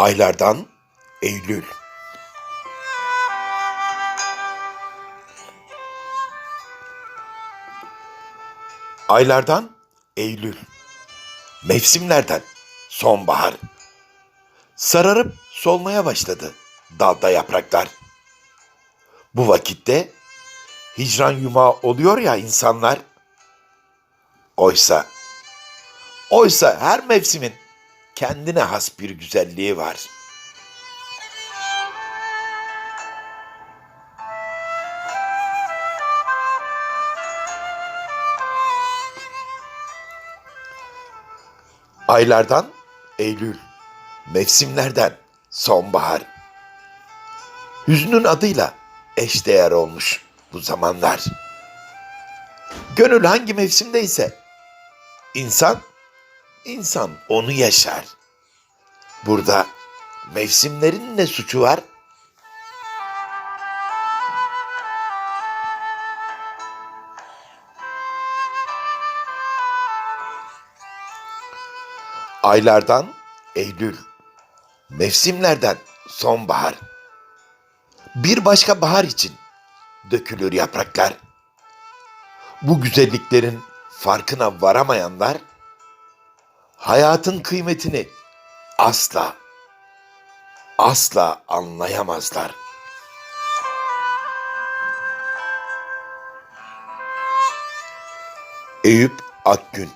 Aylardan Eylül. Aylardan Eylül. Mevsimlerden sonbahar. Sararıp solmaya başladı dalda yapraklar. Bu vakitte hicran yumağı oluyor ya insanlar. Oysa, oysa her mevsimin kendine has bir güzelliği var. Aylardan Eylül, mevsimlerden sonbahar. Hüznün adıyla eşdeğer olmuş bu zamanlar. Gönül hangi mevsimdeyse insan insan onu yaşar. Burada mevsimlerin ne suçu var? Aylardan Eylül, mevsimlerden sonbahar. Bir başka bahar için dökülür yapraklar. Bu güzelliklerin farkına varamayanlar hayatın kıymetini asla asla anlayamazlar. Eyüp Akgün